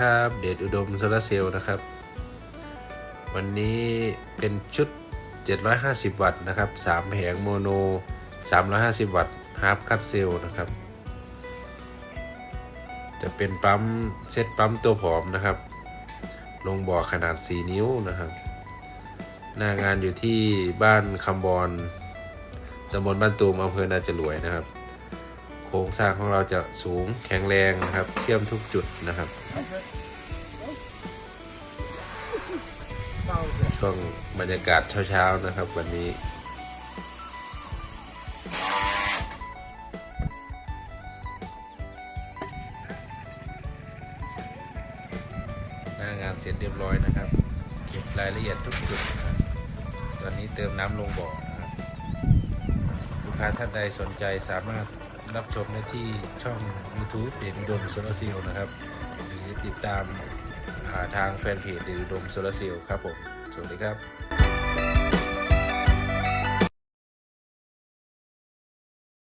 ครับ เดชอุดมโซลาร์เซลล์นะครับ วันนี้เป็นชุด 750 วัตต์นะครับ 3 แผงโมโน 350 วัตต์ฮาร์ฟคัตเซลล์นะครับ จะเป็นปั๊มเซตปั๊มตัวผอมนะครับ ลงบ่อขนาด 4 นิ้วนะครับ หน้างานอยู่ที่บ้านคำบอนตำบลบ้านตูมอำเภอนาจรวยนะครับ ครงสร้างของเราจะสูงแข็งแรงนะครับ เชื่อมทุกจุดนะครับ ช่วงบรรยากาศเช้าๆนะครับ วันนี้หน้างานเสร็จเรียบร้อยนะครับ เก็บรายละเอียดทุกจุดนะครับตอนนี้เติมน้ำลงบ่อนะครับลูกค้าท่านใดสนใจสามารถ รับชมได้ที่ช่อง YouTube เพจอุดมโซลาเซลล์นะครับ หรือติดตามาทางแฟนเพจหรืออุดมโซลาเซลล์ครับผม สวัสดีครับ